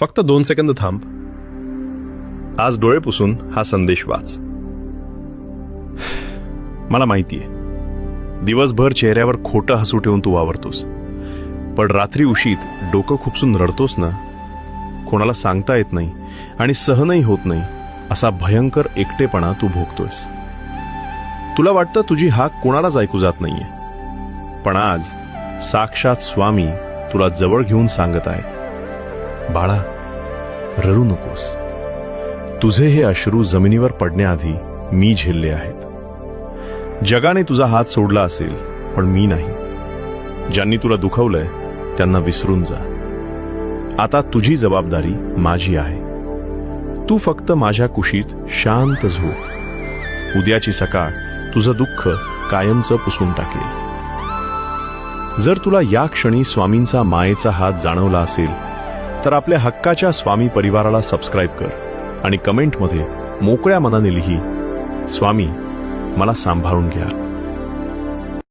फक्त दोन सेकंद थांब. आज डोळे पुसून हा संदेश वाच. मला माहितीये दिवसभर चेहऱ्यावर खोटं हसू ठेवून तू वावरतोस. पण रात्री उशीत डोकं खुपसून रडतोस ना कोणाला सांगता येत नाही आणि सहनही होत नाही असा भयंकर एकटेपणा तू भोगतोयस. तुला वाटतं तुझी हाक कोणालाच ऐकू जात नाहीये. पण आज साक्षात स्वामी तुला जवळ घेऊन सांगत आहेत. बाळा रडू नकोस. तुझे हे अश्रू जमिनीवर पडण्याआधी मी झेलले आहेत. जगाने तुझा हात सोडला असेल पण मी नाही. ज्यांनी तुला दुखवलंय त्यांना विसरून जा. आता तुझी जबाबदारी माझी आहे. तू फक्त माझ्या कुशीत शांत झोप. उद्याची सकाळ तुझं दुःख कायमचं पुसून टाकेल. जर तुला या क्षणी स्वामींचा मायेचा हात जाणवला असेल तर आपल्या हक्काच्या स्वामी परिवाराला सबस्क्राईब कर आणि कमेंटमध्ये मोकळ्या मनाने लिही स्वामी मला सांभाळून घ्या.